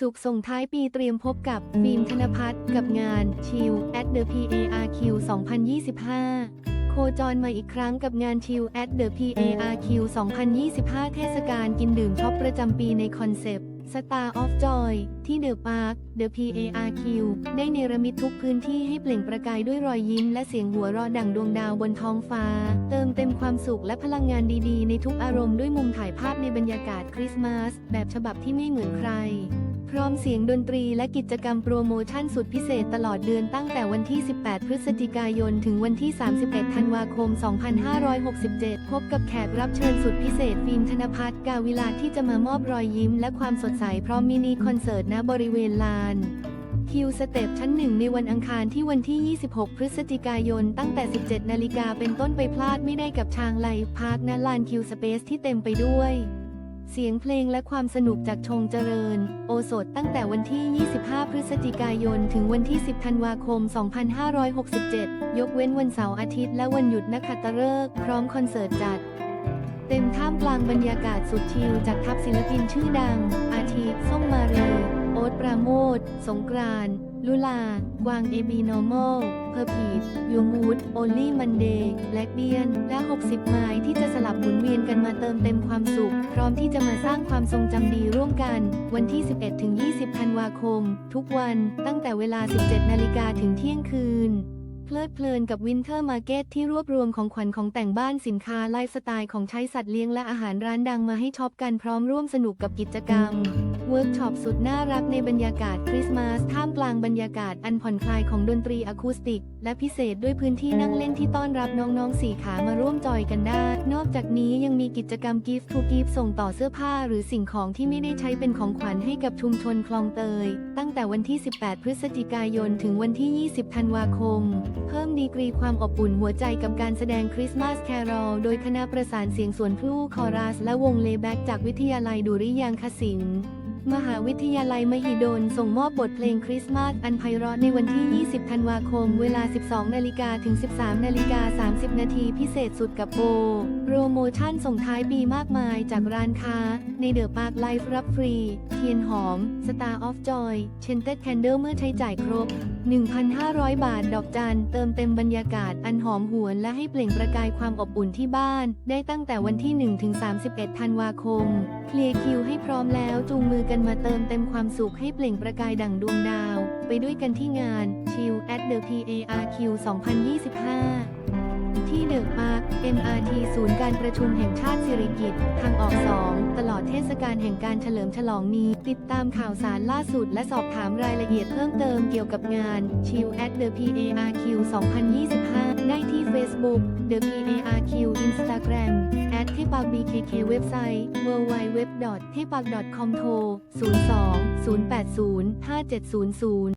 สุขส่งท้ายปีเตรียมพบกับฟิล์มธนพัฒน์กับงาน Chill at the PARQ 2025 โคจรมาอีกครั้งกับงาน Chill at the PARQ 2025 เทศกาลกินดื่มช็อปประจำปีในคอนเซปต์ Star of Joy ที่ The Park The PARQ ได้เนรมิตทุกพื้นที่ให้เปล่งประกายด้วยรอยยิ้มและเสียงหัวเราะดั่งดวงดาวบนท้องฟ้า เติมเต็มความสุขและพลังงานดีๆ ในทุกอารมณ์ด้วยมุมถ่ายภาพในบรรยากาศคริสต์มาส แบบฉบับที่ไม่เหมือนใคร พร้อมเสียงดนตรีและกิจกรรมโปรโมชั่นสุดพิเศษตลอดเดือนตั้งแต่วันที่ 18 พฤศจิกายน ถึงวันที่ 31 ธันวาคม 2567 พบกับแขกรับเชิญสุดพิเศษฟิล์มธนพัฒน์กาวิลาที่จะมามอบรอยยิ้มและความสดใสพร้อมมินิคอนเสิร์ตณบริเวณลานคิวสเต็ปชั้นหนึ่งในวันอังคารที่วันที่ 26 พฤศจิกายน ตั้งแต่ 17 นาฬิกาเป็นต้นไปพลาดไม่ได้กับชางไลฟ์พาร์คณลานคิวสเปซที่เต็มไปด้วย เสียงเพลงและความสนุกจากชงเจริญ โอสถตั้งแต่วันที่ 25 พฤศจิกายน ถึงวันที่ 10 ธันวาคม 2567 ยกเว้นวันเสาร์อาทิตย์และวันหยุดนักขัตฤกษ์พร้อมคอนเสิร์ตจัด เต็มท่ามกลางบรรยากาศสุดชิลจากทัพศิลปินชื่อดัง อาทิส้มมาเรโอ๊ตปราโมท สงกรานลุลากวางเอบีนอร์มอลเพอร์พีด ยูมูดโอลี่มันเดย์แบล็กเบียน และ 60 ไม้ที่จะสลับหมุนเวียนกันมาเติมเต็มความสุข พร้อมที่จะมาสร้างความทรงจำดีร่วมกัน วันที่ 11 ถึง 20 ธันวาคม ทุกวันตั้งแต่เวลา 17 นาฬิกาถึงเที่ยงคืน เพลิดเพลินกับวินเทอร์มาร์เก็ตที่รวบรวมของขวัญของแต่งบ้านสินค้าไลฟ์สไตล์ของใช้สัตว์เลี้ยงและอาหารร้านดังมาให้ช็อปกันพร้อมร่วมสนุกกับกิจกรรม เวิร์กช็อปสุดน่ารักในบรรยากาศคริสต์มาสท่ามกลางบรรยากาศอันผ่อนคลายของดนตรีอะคูสติก และพิเศษด้วยพื้นที่นั่งเล่นที่ต้อนรับน้องๆสี่ขามาร่วมจอยกันได้ นอกจากนี้ยังมีกิจกรรม Gift to Gift ส่งต่อเสื้อผ้า หรือสิ่งของที่ไม่ได้ใช้เป็นของขวัญให้กับชุมชนคลองเตย ตั้งแต่วันที่ 18 พฤศจิกายนถึงวันที่ 20 ธันวาคม เพิ่มดีกรีความอบอุ่นหัวใจกับการแสดงคริสต์มาสแครอลโดยคณะประสานเสียงสวนพลูคอรัส และวงเลแบ็กจากวิทยาลัยดุริยางคศิลป์ มหาวิทยาลัยมหิดล ส่งมอบบทเพลงคริสต์มาสอันไพเราะในวันที่ 20 ธันวาคม เวลา 12 นาฬิกาถึง 13 นาฬิกา 30 นาทีพิเศษสุดกับโบโปรโมชั่นส่งท้ายปีมากมายจากร้านค้า ในเดอะปาร์คไลฟ์รับฟรี เทียนหอม Star of Joy เชนเต็ดแคนเดิลเมื่อใช้จ่ายครบ 1,500 บาทดอกจันเติมเต็มบรรยากาศอันหอมหวนและให้เปล่งประกายความอบอุ่นที่บ้าน ได้ตั้งแต่วันที่1ถึง31 ธันวาคมเคลียร์คิวให้พร้อมแล้วจูงมือกันมาเติมเต็มความสุขให้เปล่งประกายดั่งดวงดาว ไปด้วยกันที่งาน Chill at the PARQ 2025 ที่เดอะพาร์ค MRT ศูนย์การประชุมแห่งชาติสิริกิติ์ทางออก 2 ตลอดเทศกาลแห่งการเฉลิมฉลองนี้ ติดตามข่าวสารล่าสุดและสอบถามรายละเอียดเพิ่มเติมเกี่ยวกับงาน Chill at the PARQ 2025 ได้ที่ Facebook The PARQ Instagram at เทปัก BKK เว็บไซต์ www. เทปัก .com โทร 02 080 5700